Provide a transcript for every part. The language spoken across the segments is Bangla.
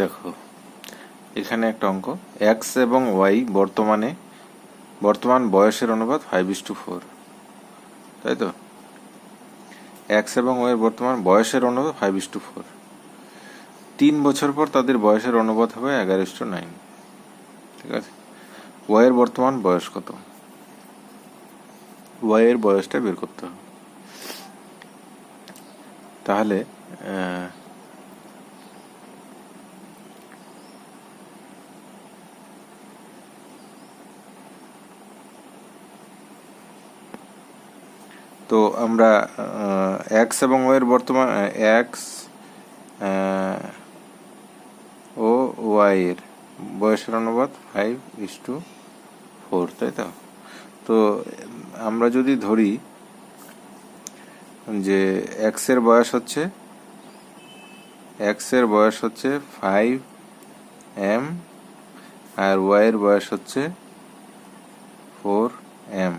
দেখো। এখানে একটা অঙ্ক। এক্স এবং ওয়াই বর্তমানে, বর্তমান বয়সের অনুপাত ফাইভ ইস টু ফোর তাই তো? এক্স এবং ওয়ের বর্তমান বয়সের অনুপাত ফাইভ ইস টু ফোর তিন বছর পর তাদের বয়সের অনুপাত হবে এগারো ইস টু নাইন ঠিক আছে? ওয়াইয়ের বর্তমান বয়স কত? ওয়াইয়ের বয়সটা বের করতে হবে। তাহলে তো আমরা এক্স এবং ওয়ের বর্তমান এক্স ও ওয়াই এর বয়সের অনুপাত ফাইভ ইস টু ফোর তাই তো? তো আমরা যদি ধরি যে এক্সের বয়স হচ্ছে এক্সের বয়স হচ্ছে ফাইভ এম আর ওয়াই এর বয়স হচ্ছে ফোর এম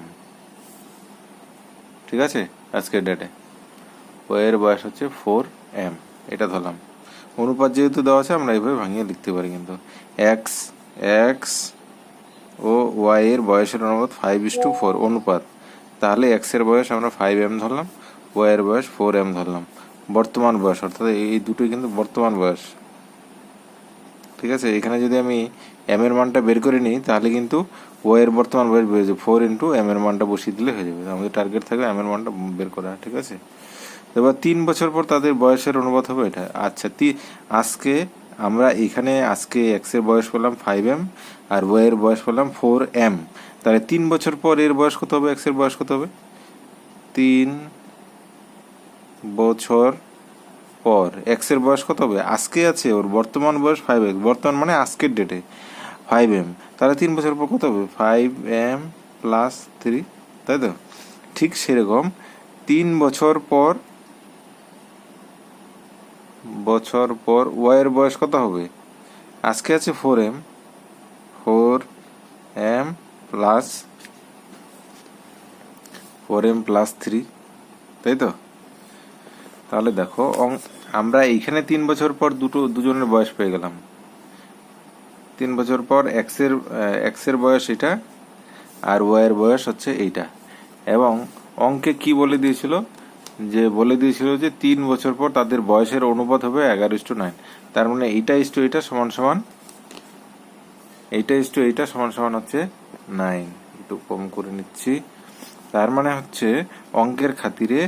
ঠিক আছে? আজকের ডেটে ওয়ের বয়স হচ্ছে ফোর এম এটা ধরলাম। অনুপাত যেহেতু দেওয়া আছে, আমরা এইভাবে ভাঙিয়ে লিখতে পারি কিন্তু। এক্স এক্স ও ওয়াই এর বয়সের অনুপাত ফাইভ ইস টু ফোর অনুপাত। তাহলে এক্সের বয়স আমরা ফাইভ এম ধরলাম ওয়াই এর বয়স ফোর এম ধরলাম। বর্তমান বয়স, অর্থাৎ এই দুটোই কিন্তু বর্তমান বয়স। ঠিক আছে? এখানে যদি আমি এম এর মানটা বের করে নিই, তাহলে কিন্তু ও এর বর্তমান বের যাবে ফোর ইন্টু এম এর মানটা বসিয়ে দিলে হয়ে যাবে। আমাদের টার্গেট থাকবে এম এর মানটা বের করা, ঠিক আছে? এবার তিন বছর পর তাদের বয়সের অনুপাত হবে এটা। আচ্ছা তি আজকে আমরা এখানে আজকে এক্সের বয়স পেলাম ফাইভ এম আর ওয়াই এর বয়স পেলাম ফোর এম তাহলে তিন বছর পর এর বয়স কত হবে? এক্সের বয়স কত হবে? তিন বছর পর এক্সের বয়স কত হবে? আজকে আছে ওর বর্তমান বয়স ফাইভ এক্স বর্তমান মানে আজকের ডেটে ফাইভ এম তাহলে তিন বছর পর কত হবে? ফাইভ এম প্লাস থ্রি তাই তো? ঠিক সেরকম তিন বছর পর বছর পর ওয়াইয়ের বয়স কত হবে? আজকে আছে four M four M plus four M plus three তাই তো? তাহলে দেখো আমরা এইখানে তিন বছর পর দুটো, দুজনের বয়স পেয়ে গেলাম। তিন বছর পর এক্সের এক্সের বয়স এটা আর ওয়াইয়ের বয়স হচ্ছে এইটা। এবং অঙ্কে কি বলে দিয়েছিল? যে বলে দিয়েছিল যে তিন বছর পর তাদের বয়সের অনুপাত হবে এগারো ইস টু নাইন। তার মানে এইটা ইস টু এইটা সমান সমান, এইটা ইস টু এইটা সমান সমান হচ্ছে নাইন। একটু কম করে নিচ্ছি। তার মানে হচ্ছে অঙ্কের খাতিরে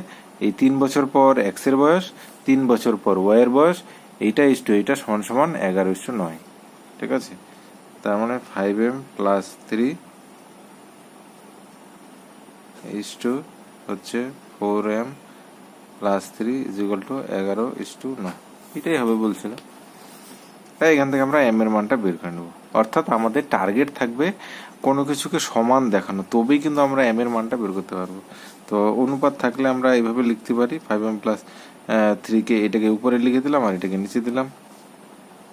এই তিন বছর পর এক্সের বয়স তিন বছর পর ওয়াই এর বয়স, এইটা ইস টু এইটা সমান সমান এগারো ইস টু নয়। ঠিক আছে? তার মানে five M plus three is two হচ্ছে four M plus three is two এগারো ইস টু নয়। এটাই হবে বলছিল। তাই এখান থেকে আমরা এম এর মানটা বের করে নেব। অর্থাৎ আমাদের টার্গেট থাকবে কোনো কিছুকে সমান দেখানো। তবেই কিন্তু আমরা এম এর মানটা বের করতে পারব। তো অনুপাত থাকলে আমরা এইভাবে লিখতে পারি ফাইভ এম প্লাস থ্রিকে এটাকে উপরে লিখে দিলাম আর এটাকে নিচে দিলাম।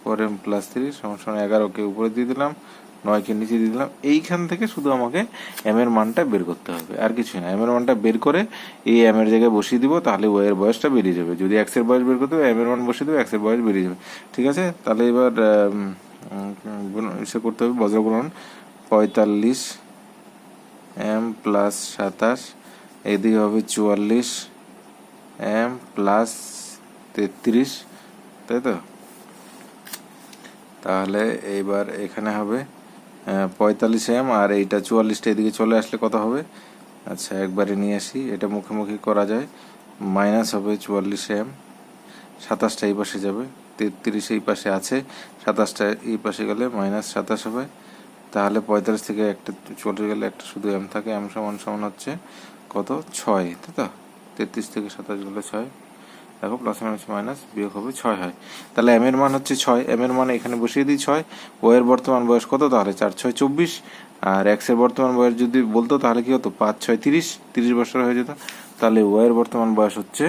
ফোর এম প্লাস থ্রি সমান এগারোকে উপরে দিয়ে দিলাম নয়কে নিচে দিয়ে দিলাম। এইখান থেকে শুধু আমাকে এম এর মানটা বের করতে হবে, আর কিছুই না। এম এর মানটা বের করে এই এম এর জায়গায় বসিয়ে দিব, তাহলে ওয়ের বয়সটা বেরিয়ে যাবে। যদি এক্সের বয়স বের করতে হবে এম এর মান বসিয়ে দেবো এক্সের বয়স বেরিয়ে যাবে। ঠিক আছে? তাহলে এবার ইসে করতে হবে বজ্রগ্রহণ পঁয়তাল্লিশ এম প্লাস সাতাশ, এদিকে হবে চুয়াল্লিশ এম প্লাস তেত্রিশ, তাই তো? তাহলে এইবার এখানে হবে পঁয়তাল্লিশ এম আর এইটা চুয়াল্লিশটা এদিকে চলে আসলে কত হবে? আচ্ছা একবারে নিয়ে আসি, এটা মুখোমুখি করা যায়। মাইনাস হবে চুয়াল্লিশ এম সাতাশটা এই পাশে যাবে, তেত্রিশ এই পাশে আছে, সাতাশটা এই পাশে গেলে মাইনাস সাতাশ হবে। তাহলে পঁয়তাল্লিশ থেকে একটা চলে গেলে একটা শুধু এম থাকে এম সমান সমান হচ্ছে কত? ছয়, তাই তো? তেত্রিশ থেকে সাতাশ গেলে ছয় দেখো প্লাস মাইনাস মাইনাস বিয়োগ হবে ছয় হয়। তাহলে এম এর মান হচ্ছে ছয়। এম এর মান এখানে বসিয়ে দিই ছয়। ও এর বর্তমান বয়স কত? তাহলে চার, ছয়, চব্বিশ। আর এক্সের বর্তমান বয়স যদি বলতো, তাহলে কি হতো? পাঁচ, ছয়, তিরিশ। তিরিশ বছর হয়ে যেত। তাহলে ও এর বর্তমান বয়স হচ্ছে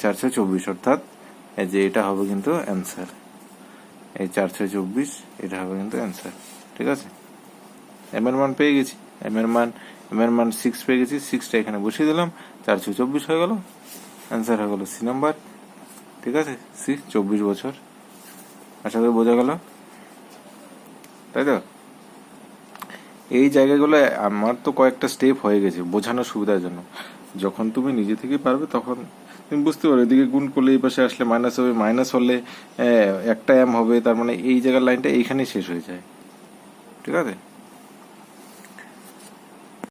চার, ছয়, চব্বিশ। অর্থাৎ এই যে এটা হবে কিন্তু অ্যান্সার এই চার, ছয়, চব্বিশ, এটা হবে কিন্তু অ্যান্সার ঠিক আছে? এম এর মান পেয়ে গেছি। এম এর মান এর মান সিক্স পেয়ে গেছি সিক্সটা এখানে বসিয়ে দিলাম চার ছয় চব্বিশ হয়ে গেল অ্যান্সার হয়ে গেল সি নাম্বার ঠিক আছে? সি চব্বিশ বছর। আশা করি বোঝা গেল। তাই তো? এই জায়গাগুলো আমার তো কয়েকটা স্টেপ হয়ে গেছে বোঝানোর সুবিধার জন্য। যখন তুমি নিজে থেকে পারবে তখন তুমি বুঝতে পারো, এদিকে গুণ করলে এই পাশে আসলে মাইনাস হবে মাইনাস হলে একটা এম হবে, তার মানে এই জায়গার লাইনটা এইখানেই শেষ হয়ে যায়। ঠিক আছে?